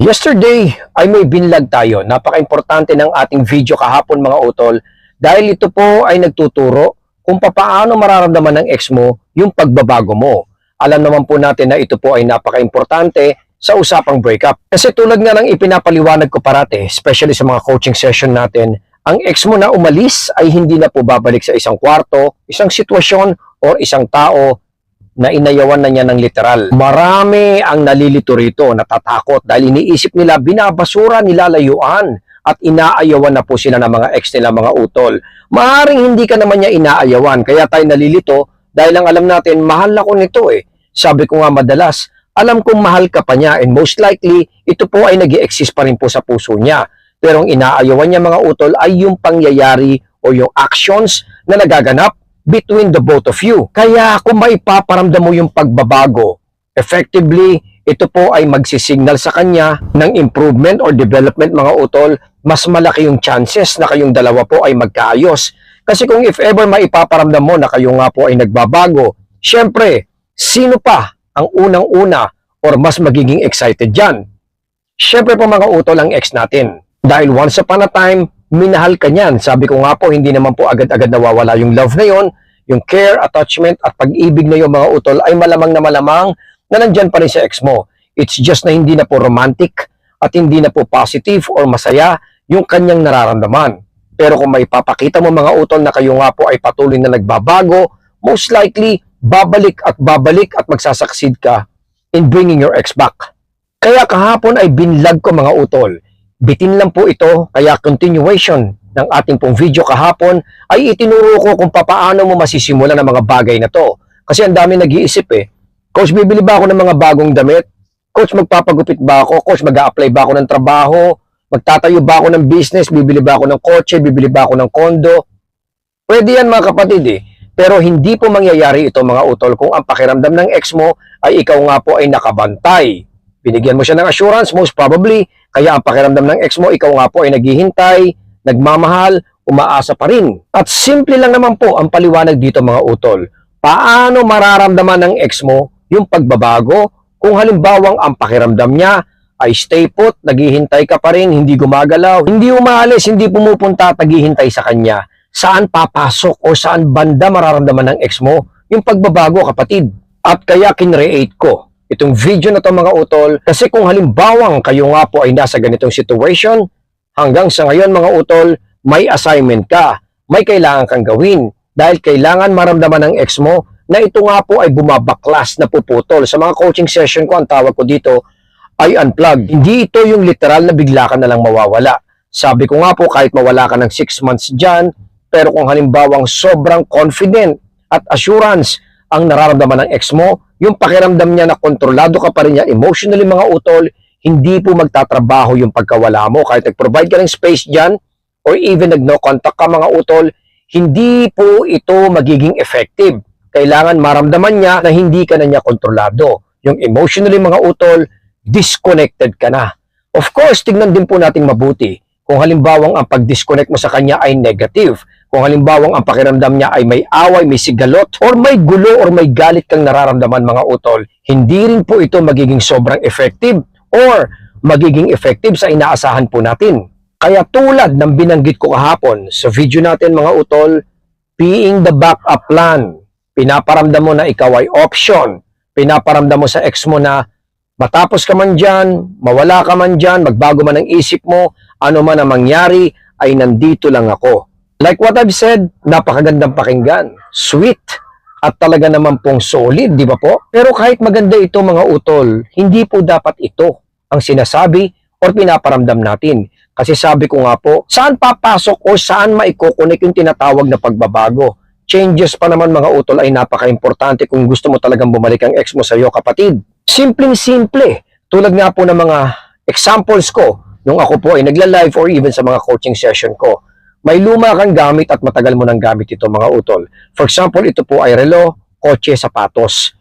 Yesterday ay may binlag tayo. Napaka-importante ng ating video kahapon mga utol dahil ito po ay nagtuturo kung papaano mararamdaman ng ex mo yung pagbabago mo. Alam naman po natin na ito po ay napaka-importante sa usapang breakup. Kasi tulad nga ng ipinapaliwanag ko parate, especially sa mga coaching session natin, ang ex mo na umalis ay hindi na po babalik sa isang kwarto, isang sitwasyon, or isang tao na inayawan na niya ng literal. Marami ang nalilito rito, natatakot dahil iniisip nila binabasura, nilalayuan at inaayawan na po sila ng mga ex nila mga utol. Maaring hindi ka naman niya inaayawan kaya tayo nalilito dahil ang alam natin mahal ako nito eh. Sabi ko nga madalas, alam kong mahal ka pa niya and most likely ito po ay nag exist pa rin po sa puso niya. Pero ang inaayawan niya mga utol ay yung pangyayari o yung actions na nagaganap between the both of you. Kaya kung maipaparamdam mo yung pagbabago, effectively, ito po ay magsisignal sa kanya ng improvement or development mga utol, mas malaki yung chances na kayong dalawa po ay magkaayos. Kasi kung if ever maipaparamdam mo na kayo nga po ay nagbabago, syempre, sino pa ang unang-una or mas magiging excited dyan? Syempre po mga utol ang ex natin. Dahil once upon a time, minahal ka niyan. Sabi ko nga po, hindi naman po agad-agad nawawala yung love na yon, yung care, attachment, at pag-ibig na yung mga utol ay malamang na malamang na nandyan pa rin sa ex mo. It's just na hindi na po romantic at hindi na po positive or masaya yung kanyang nararamdaman. Pero kung may papakita mo mga utol na kayo nga po ay patuloy na nagbabago, most likely, babalik at babalik at magsasucceed ka in bringing your ex back. Kaya kahapon ay binlag ko mga utol. Bitin lang po ito, kaya continuation ng ating pong video kahapon ay itinuro ko kung papaano mo masisimulan ang mga bagay na to. Kasi ang dami nag-iisip eh. Coach, bibili ba ako ng mga bagong damit? Coach, magpapagupit ba ako? Coach, mag apply ba ako ng trabaho? Magtatayo ba ako ng business? Bibili ba ako ng kotse? Bibili ba ako ng kondo? Pwede yan mga kapatid eh. Pero hindi po mangyayari ito mga utol kung ang pakiramdam ng ex mo ay ikaw nga po ay nakabantay. Binigyan mo siya ng assurance, most probably, kaya ang pakiramdam ng ex mo, ikaw nga po ay naghihintay, nagmamahal, umaasa pa rin. At simple lang naman po ang paliwanag dito mga utol. Paano mararamdaman ng ex mo yung pagbabago kung halimbawang ang pakiramdam niya ay stay put, naghihintay ka pa rin, hindi gumagalaw, hindi umalis, hindi pumupunta, naghihintay sa kanya. Saan papasok o saan banda mararamdaman ng ex mo yung pagbabago kapatid? At kaya kinreate ko itong video na to mga utol kasi kung halimbawang kayo nga po ay nasa ganitong situation, hanggang sa ngayon mga utol, may assignment ka, may kailangan kang gawin dahil kailangan maramdaman ng ex mo na ito nga po ay bumabaklas na puputol. Sa mga coaching session ko, ang tawag ko dito ay unplug. Hindi ito yung literal na bigla ka na lang mawawala. Sabi ko nga po kahit mawala ka ng 6 months dyan, pero kung halimbawang sobrang confident at assurance ang nararamdaman ng ex mo, yung pakiramdam niya na kontrolado ka pa rin niya emotionally mga utol, hindi po magtatrabaho yung pagkawala mo. Kahit nag-provide ka ng space dyan, or even nag-no contact ka mga utol, hindi po ito magiging effective. Kailangan maramdaman niya na hindi ka na niya kontrolado. Yung emotionally mga utol, disconnected ka na. Of course, tignan din po nating mabuti kung halimbawang ang pag-disconnect mo sa kanya ay negative. Kung halimbawang ang pakiramdam niya ay may away, may sigalot, or may gulo or may galit kang nararamdaman mga utol, hindi rin po ito magiging sobrang effective or magiging effective sa inaasahan po natin. Kaya tulad ng binanggit ko kahapon sa video natin mga utol, being the backup plan, pinaparamdam mo na ikaw ay option, pinaparamdam mo sa ex mo na matapos ka man dyan, mawala ka man dyan, magbago man ang isip mo, ano man ang mangyari, ay nandito lang ako. Like what I've said, napakagandang pakinggan, sweet, at talaga naman pong solid, di ba po? Pero kahit maganda ito mga utol, hindi po dapat ito ang sinasabi or pinaparamdam natin. Kasi sabi ko nga po, saan papasok o saan maikokonek yung tinatawag na pagbabago? Changes pa naman mga utol ay napaka-importante kung gusto mo talagang bumalik ang ex mo sa iyo kapatid. Simpleng-simple. Tulad nga po ng mga examples ko nung ako po ay nagla-live or even sa mga coaching session ko. May luma kang gamit at matagal mo nang gamit ito mga utol. For example, ito po ay relo, kotse, sapatos.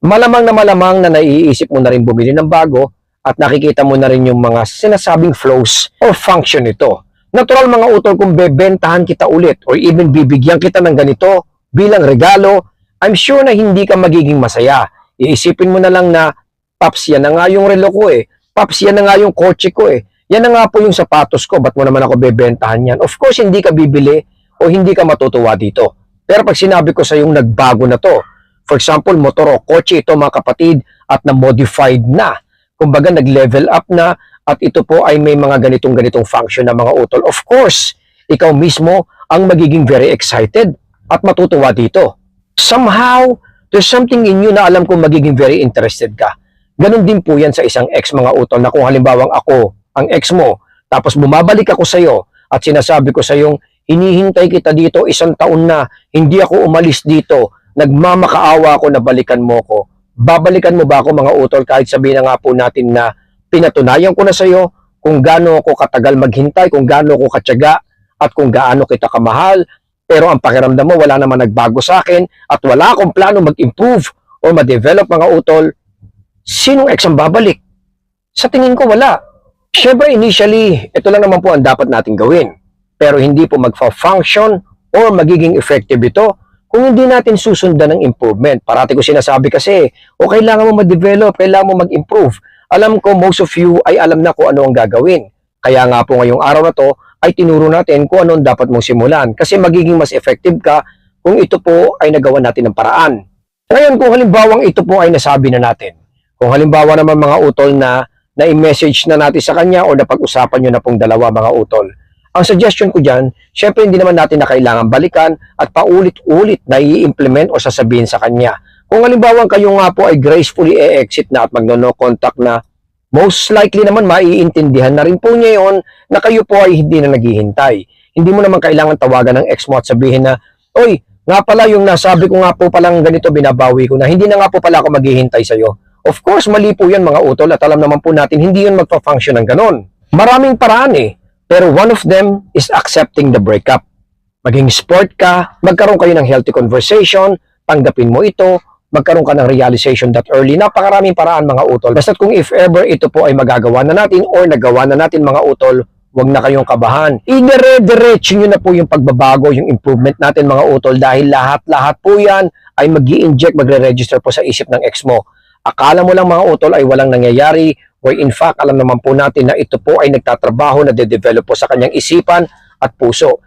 Malamang na malamang na naiisip mo na rin bumili ng bago at nakikita mo na rin yung mga sinasabing flows or function nito. Natural mga utol kung bebentahan kita ulit or even bibigyan kita ng ganito bilang regalo, I'm sure na hindi ka magiging masaya. Iisipin mo na lang na, Paps, yan na nga yung relo ko eh. Paps, yan na nga yung kotse ko eh. Yan na nga po yung sapatos ko. Ba't mo naman ako bebentahan yan? Of course, hindi ka bibili o hindi ka matutuwa dito. Pero pag sinabi ko sa yung nagbago na to, for example, motor o kotse ito mga kapatid at na-modified na. Kumbaga, nag-level up na at ito po ay may mga ganitong-ganitong function na mga utol. Of course, ikaw mismo ang magiging very excited at matutuwa dito. Somehow, there's something in you na alam kong magiging very interested ka. Ganon din po yan sa isang ex mga utol na kung halimbawang ako, ang ex mo, tapos bumabalik ako sa iyo at sinasabi ko sa yung hinihintay kita dito isang taon na, hindi ako umalis dito, nagmamakaawa ako na balikan mo ko. Babalikan mo ba ako mga utol kahit sabihin na nga po natin na pinatunayan ko na sa iyo kung gaano ako katagal maghintay, kung gaano ako katyaga at kung gaano kita kamahal. Pero ang pakiramdam mo wala naman nagbago sa akin at wala akong plano mag-improve o ma-develop mga utol. Sinong ex ang babalik? Sa tingin ko wala. Siyempre initially, ito lang naman po ang dapat natin gawin. Pero hindi po magfa-function or magiging effective ito kung hindi natin susundan ng improvement. Parati ko sinasabi kasi, o kailangan mo ma-develop, kailangan mo mag-improve. Alam ko, most of you ay alam na kung ano ang gagawin. Kaya nga po ngayong araw na to, ay tinuro natin kung ano dapat mong simulan. Kasi magiging mas effective ka kung ito po ay nagawa natin ng paraan. Ngayon, kung halimbawang ito po ay nasabi na natin, kung halimbawa naman mga utol na na-message na natin sa kanya o napag-usapan nyo na pong dalawa mga utol, ang suggestion ko dyan, syempre hindi naman natin na kailangan balikan at paulit-ulit na i-implement o sasabihin sa kanya. Kung halimbawa kayo nga po ay gracefully e-exit na at magno-no contact na, most likely naman maiintindihan na rin po niya yon na kayo po ay hindi na naghihintay. Hindi mo naman kailangan tawagan ng ex mo at sabihin na, Oy, nga pala yung nasabi ko nga po palang ganito, binabawi ko na, hindi na nga po pala ako maghihintay sa'yo. Of course, mali po yan mga utol at alam naman po natin, hindi yun magpa-function ng ganon. Maraming paraan eh. Pero one of them is accepting the breakup. Maging sport ka, magkaroon kayo ng healthy conversation, tanggapin mo ito, magkaroon ka ng realization that early. Napakaraming paraan mga utol. Basta kung if ever ito po ay magagawa na natin or nagawa na natin mga utol, huwag na kayong kabahan. Idire-diretso nyo na po yung pagbabago, yung improvement natin mga utol dahil lahat-lahat po yan ay mag inject magre-register po sa isip ng ex mo. Akala mo lang mga utol ay walang nangyayari where in fact alam naman po natin na ito po ay nagtatrabaho na de-develop po sa kanyang isipan at puso.